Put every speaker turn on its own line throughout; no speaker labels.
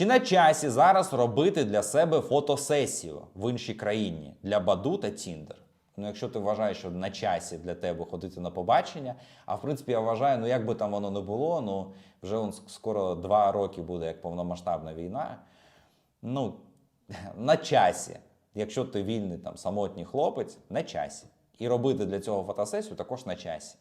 Чи на часі зараз робити для себе фотосесію в іншій країні для Баду та Тіндер? Ну, якщо ти вважаєш, що на часі для тебе ходити на побачення, а в принципі я вважаю, ну як би там воно не було, ну вже он скоро два роки буде як повномасштабна війна. Ну, на часі. Якщо ти вільний там самотній хлопець, на часі. І робити для цього фотосесію також на часі.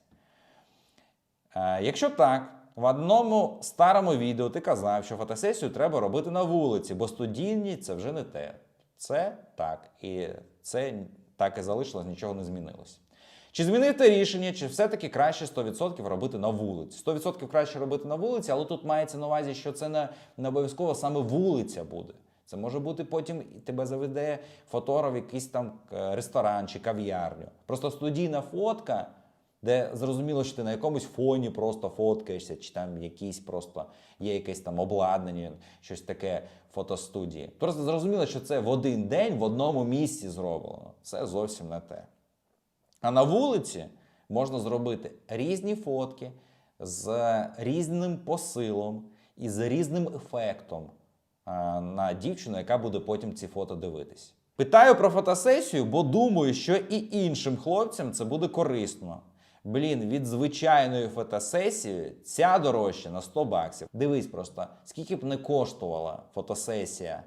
Е, якщо так, в одному старому відео ти казав, що фотосесію треба робити на вулиці, бо студійні це вже не те. Це так. І це так і залишилось, нічого не змінилось. Чи змінив ти рішення, чи все-таки краще 100% робити на вулиці? 100% краще робити на вулиці, але тут мається на увазі, що це не, не обов'язково саме вулиця буде. Це може бути потім і тебе заведе фотограф якийсь там е, ресторан чи кав'ярню. Просто студійна фотка, де зрозуміло, що ти на якомусь фоні просто фоткаєшся, чи там якісь просто є якесь там обладнання, щось таке фотостудії. Просто зрозуміло, що це в один день в одному місці зроблено. Це зовсім не те. А на вулиці можна зробити різні фотки з різним посилом і з різним ефектом на дівчину, яка буде потім ці фото дивитись. Питаю про фотосесію, бо думаю, що і іншим хлопцям це буде корисно. Блін, від звичайної фотосесії ця дорожча на 100 баксів. Дивись просто, скільки б не коштувала фотосесія,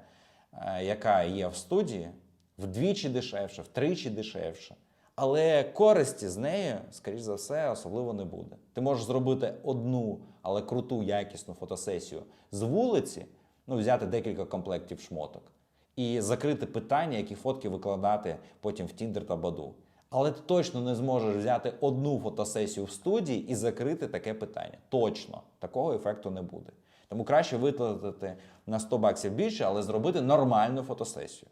е, яка є в студії, вдвічі дешевше, втричі дешевше. Але користі з нею, скоріш за все, особливо не буде. Ти можеш зробити одну, але круту, якісну фотосесію з вулиці, ну, взяти декілька комплектів шмоток і закрити питання, які фотки викладати потім в Тіндер та Баду. Але ти точно не зможеш взяти одну фотосесію в студії і закрити таке питання. Точно такого ефекту не буде. Тому краще витратити на 100 баксів більше, але зробити нормальну фотосесію.